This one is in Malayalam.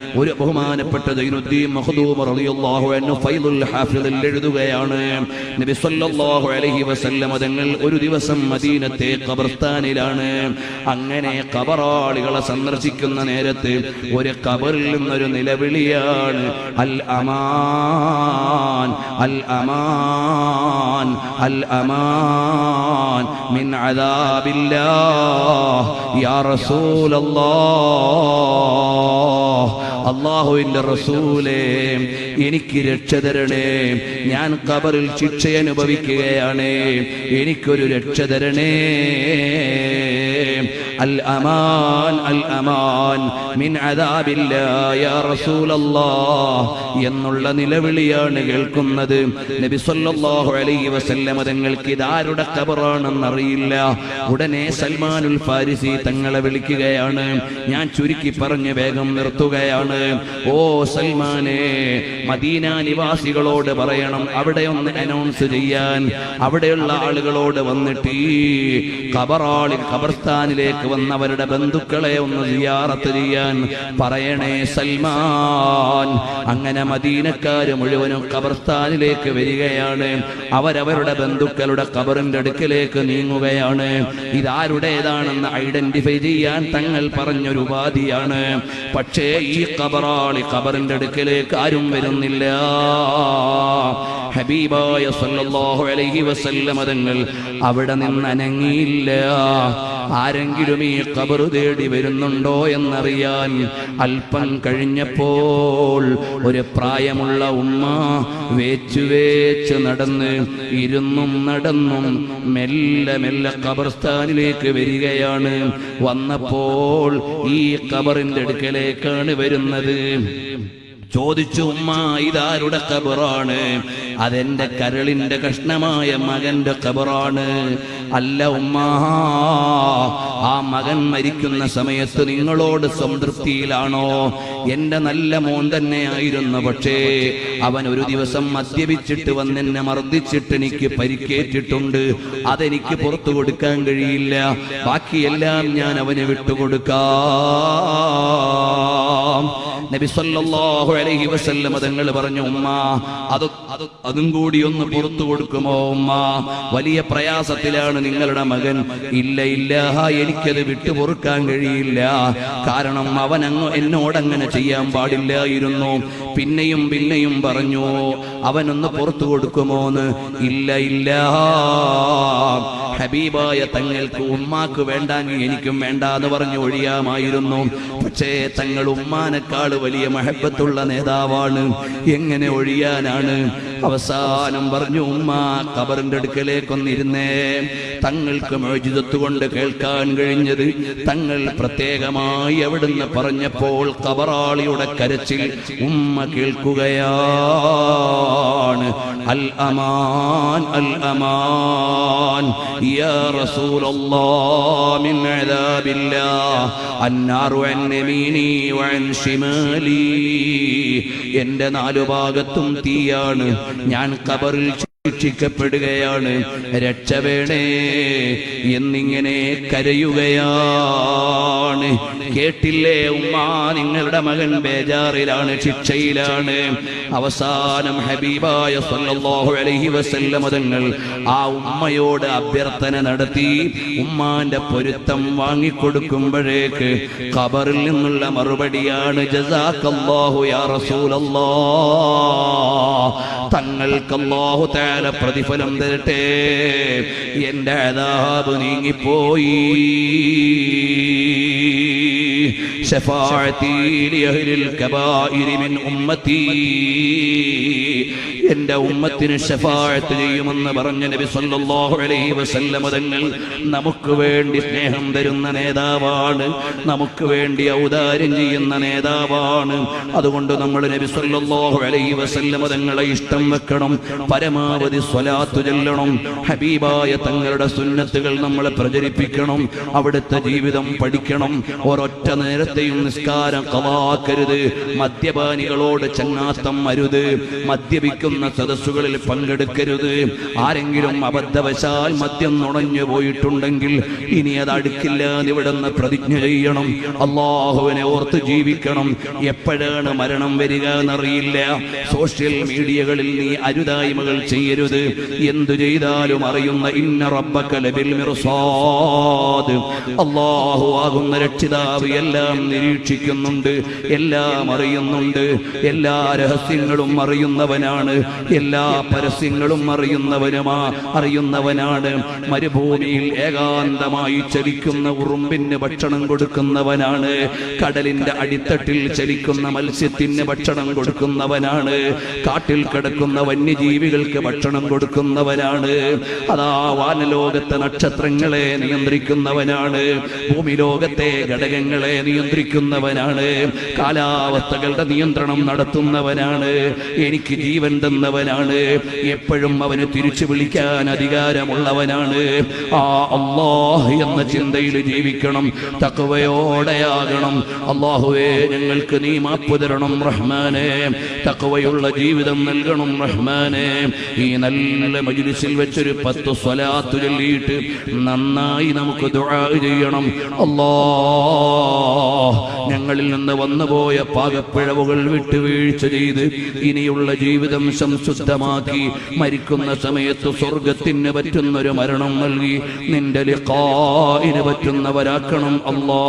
ഒരു ബഹുമാനപ്പെട്ട ദൈനുദ്ദീൻ മഖ്ദൂം റളിയല്ലാഹു അൻഹു ഫൈദുൽ ഹാഫിളിൽ എഴുതുകയാണ് നബി സല്ലല്ലാഹു അലൈഹി വസല്ലം തങ്ങൾ ഒരു ദിവസം മദീനത്തെ ഖബർസ്ഥാനിലാണ്. അങ്ങനെ ഖബറാളികളെ സന്ദർശിക്കുന്ന നേരത്ത് ഒരു ഖബറിൽ നിന്നൊരു നിലവിളിയാണ് അൽ അമാൻ അൽ അമാൻ അൽ അമാൻ മിൻ അദാബില്ലാഹ് യാ റസൂലല്ലാഹ്. അള്ളാഹുവിന്റെ റസൂലേ എനിക്ക് രക്ഷ തരണേ. ഞാൻ കബറിൽ ശിക്ഷ അനുഭവിക്കുകയാണ്. എനിക്കൊരു രക്ഷ തരണേ. അൽ അമാൻ അൽ അമാൻ മിൻ അദാബില്ലാ യാ റസൂലല്ലാഹ് എന്നുള്ള നിലവിളിയാണ് കേൾക്കുന്നത്. നബി സല്ലല്ലാഹു അലൈഹി വസല്ലമ തങ്ങൾക്ക് ഇതാരുടെ ഖബറാണെന്ന് അറിയില്ല ഉടനെ സൽമാനുൽ ഫാരിസി തങ്ങളെ വിളിക്കുകയാണ്. ഞാൻ ചുരുക്കി പറഞ്ഞ് വേഗം നിർത്തുകയാണ്. ഓ സൽമാനെ മദീന നിവാസികളോട് പറയണം. അവിടെ ഒന്ന് അനൗൺസ് ചെയ്യാൻ. അവിടെയുള്ള ആളുകളോട് വന്നിട്ട് ഈ ഖബറാളിൽ ഖബർസ്ഥാനിലേക്ക് വന്നവരുടെ ബന്ധുക്കളെ ഒന്ന് സിയാറത്ത് ചെയ്യാൻ. പറയണേ സൽമാൻ അങ്ങനെ മദീനക്കാര് മുഴുവനും ഖബർസ്ഥാനിലേക്ക് വരികയാണ്. അവരവരുടെ ബന്ധുക്കളുടെ ഖബറിന്റെ അടുക്കിലേക്ക് നീങ്ങുകയാണ്. ഇതാരുടേതാണെന്ന് ഐഡന്റിഫൈ ചെയ്യാൻ തങ്ങൾ പറഞ്ഞൊരു ഉപാധിയാണ്. പക്ഷേ ഈ ഖബറാളി ഖബറിന്റെ അടുക്കിലേക്ക് ആരും വരുന്നില്ല. ഹബീബായ സല്ലല്ലാഹു അലൈഹി വസല്ലമ തങ്ങൾ അവിടെ നിന്ന് അനങ്ങിയില്ല. ആരെങ്കിലും ഈ ഖബർ തേടി വരുന്നുണ്ടോ എന്നറിയാൻ അല്പം കഴിഞ്ഞപ്പോൾ ഒരു പ്രായമുള്ള ഉമ്മ വേച്ചു വേച്ച് നടന്ന് ഇരുന്നും നടന്നും മെല്ലെ മെല്ലെ ഖബർസ്ഥാനിലേക്ക് വരികയാണ്. വന്നപ്പോൾ ഈ ഖബറിന്റെ അടുക്കലേക്കാണ് വരുന്നത്. ചോദിച്ചു ഉമ്മ ഇതാരുടെ കബറാണ് അതെന്റെ കരളിന്റെ കഷ്ണമായ മകന്റെ കബറാണ് അല്ല ഉമ്മ ആ മകൻ മരിക്കുന്ന സമയത്ത് നിങ്ങളോട് സംതൃപ്തിയിലാണോ? എന്റെ നല്ല മോൻ തന്നെ ആയിരുന്നു പക്ഷേ അവൻ ഒരു ദിവസം മദ്യപിച്ചിട്ട് വന്നെന്നെ മർദ്ദിച്ചിട്ട് എനിക്ക് പരിക്കേറ്റിട്ടുണ്ട്. അതെനിക്ക് പുറത്തു കൊടുക്കാൻ കഴിയില്ല. ബാക്കിയെല്ലാം ഞാൻ അവന് വിട്ടുകൊടുക്കാം. നബി സല്ലല്ലാഹു അലൈഹി വസല്ലം തങ്ങൾ പറഞ്ഞു ഉമ്മ അത് അത് കൂടി ഒന്ന് പുറത്തു കൊടുക്കുമോ ഉമ്മ? വലിയ പ്രയാസത്തിലാണ് നിങ്ങളുടെ മകൻ. ഇല്ല ഇല്ല എനിക്കത് വിട്ടു പൊറുക്കാൻ കഴിയില്ല. കാരണം അവൻ അങ്ങ് എന്നോടങ്ങനെ ചെയ്യാൻ പാടില്ലായിരുന്നു. പിന്നെയും പിന്നെയും പറഞ്ഞു അവനൊന്ന് പുറത്തു കൊടുക്കുമോന്ന്? ഇല്ല ഇല്ല ഹബീബായ തങ്ങൾക്ക് ഉമ്മാക്ക് വേണ്ടാൻ എനിക്കും വേണ്ട എന്ന് പറഞ്ഞു ഒഴിയാമായിരുന്നു. പക്ഷേ തങ്ങൾ ഉമ്മാനേക്കാൾ വലിയ മഹബത്തുള്ള നേതാവാണ്. എങ്ങനെ ഒഴിയാനാണ്? അവസാനം പറഞ്ഞു ഉമ്മ കബറിന്റെ അടുക്കലേക്കൊന്നിരുന്നേ. തങ്ങൾക്ക് മോചിതത്ത് കൊണ്ട് കേൾക്കാൻ കഴിഞ്ഞത് തങ്ങൾ പ്രത്യേകമായി അവിടുന്ന് പറഞ്ഞപ്പോൾ കബറാളിയുടെ കരച്ചിൽ ഉമ്മ കേൾക്കുകയാണ്. അൽ അമാൻ അൽ അമാൻ. യാ മിൻ അദാബില്ലാ. അന്നാറു അന്നെ എന്റെ നാലു ഭാഗത്തും തീയാണ്. ഞാൻ കബറിൽ ശിക്ഷിക്കപ്പെടുകയാണ് രക്ഷ വേണേ എന്നിങ്ങനെ കരയുകയാണ്. കേട്ടില്ലേ? ഉമ്മ നിങ്ങളുടെ മകൻ ബേജാറിലാണ് ശിക്ഷയിലാണ്. അവസാനം ഹബീബായ സല്ലല്ലാഹു അലൈഹി വസല്ലമ തങ്ങൾ ആ ഉമ്മയോട് അഭ്യർത്ഥന നടത്തി. ഉമ്മാന്റെ പൊരുത്തം വാങ്ങിക്കൊടുക്കുമ്പോഴേക്ക് ഖബറിൽ നിന്നുള്ള മറുപടിയാണ് ജസാക്കല്ലാഹു യാ റസൂലല്ലാ. തങ്ങൾക്ക് അല്ലാഹു തആല പ്രതിഫലം തരട്ടെ. എന്റെ അതാബ് നീങ്ങിപ്പോയി. എന്റെ ഉമ്മത്തിന് ഷഫാഴത്ത് ചെയ്യുമെന്ന് പറഞ്ഞ നബി സല്ലല്ലാഹു അലൈഹി വസല്ലമ തങ്ങൾ നമുക്ക് വേണ്ടി സ്നേഹം തരുന്ന നേതാവാണ്. നമുക്ക് വേണ്ടി ഔദാര്യം ചെയ്യുന്ന നേതാവാണ്. അതുകൊണ്ട് നമ്മൾ നബി സല്ലല്ലാഹു അലൈഹി വസല്ലമ തങ്ങളെ ഇഷ്ടം വെക്കണം. പരമാവധി സ്വലാത്തു ചെല്ലണം. ഹബീബായ തങ്ങളുടെ സുന്നത്തുകൾ നമ്മളെ പ്രചരിപ്പിക്കണം. അവിടുത്തെ ജീവിതം പഠിക്കണം. ഒരൊറ്റ നേരത്തെ നേരത്തെയും നിസ്കാരം കവാക്കരുത് മദ്യപാനികളോട് ചങ്ങാത്തം അരുത്. മദ്യപിക്കുന്ന സദസ്സുകളിൽ പങ്കെടുക്കരുത്. ആരെങ്കിലും അബദ്ധവശാൽ മദ്യം നുണഞ്ഞു പോയിട്ടുണ്ടെങ്കിൽ ഇനി അത് അടുക്കില്ല ഇവിടുന്ന് പ്രതിജ്ഞ ചെയ്യണം. അള്ളാഹുവിനെ ഓർത്ത് ജീവിക്കണം. എപ്പോഴാണ് മരണം വരിക എന്നറിയില്ല. സോഷ്യൽ മീഡിയകളിൽ നീ അരുതായ്മകൾ ചെയ്യരുത്. എന്തു ചെയ്താലും അറിയുന്ന ഇന്ന റബ്ബക്കലബിൽ അള്ളാഹു ആകുന്ന രക്ഷിതാവ് എല്ലാം നിരീക്ഷിക്കുന്നുണ്ട് എല്ലാം അറിയുന്നുണ്ട് എല്ലാ രഹസ്യങ്ങളും അറിയുന്നവനാണ് എല്ലാ പരസ്യങ്ങളും അറിയുന്നവനുമാ അറിയുന്നവനാണ്. മരുഭൂമിയിൽ ഏകാന്തമായി ചലിക്കുന്ന ഉറുമ്പിന് ഭക്ഷണം കൊടുക്കുന്നവനാണ് കടലിന്റെ അടിത്തട്ടിൽ ചലിക്കുന്ന മത്സ്യത്തിന് ഭക്ഷണം കൊടുക്കുന്നവനാണ് കാട്ടിൽ കിടക്കുന്ന വന്യജീവികൾക്ക് ഭക്ഷണം കൊടുക്കുന്നവനാണ് അതാ വാനലോകത്തെ നക്ഷത്രങ്ങളെ നിയന്ത്രിക്കുന്നവനാണ് ഭൂമിലോകത്തെ ഘടകങ്ങളെ ഘടകങ്ങളെ നിയന്ത്രിക്കുന്നവനാണ്. കാലാവസ്ഥകളുടെ നിയന്ത്രണം നടത്തുന്നവനാണ്. എനിക്ക് ജീവൻ തന്നവനാണ്. എപ്പോഴും അവന് തിരിച്ചു വിളിക്കാൻ അധികാരമുള്ളവനാണ്. ആ അള്ളാഹ് എന്ന ചിന്തയിൽ ജീവിക്കണം. തക്കവയോടെയാകണം അള്ളാഹുവേ ഞങ്ങൾക്ക് നീ മാപ്പ് തരണം റഹ്മാനെ. തക്കവയുള്ള ജീവിതം നൽകണം റഹ്മാനെ. ഈ നല്ല മജ്ലിസിൽ വെച്ചൊരു പത്ത് സ്വലാത്ത് ചൊല്ലിയിട്ട് നന്നായി നമുക്ക് ദുആ ചെയ്യണം. അല്ലാ ഞങ്ങളിൽ നിന്ന് വന്നുപോയ പാകപ്പിഴവുകൾ വിട്ടുവീഴ്ച ചെയ്ത് ഇനിയുള്ള ജീവിതം സംശുദ്ധമാക്കി മരിക്കുന്ന സമയത്ത് സ്വർഗത്തിന് പറ്റുന്നൊരു മരണം നൽകി നിന്റെ ലിഖായിന് പറ്റുന്നവരാക്കണം അല്ലാ.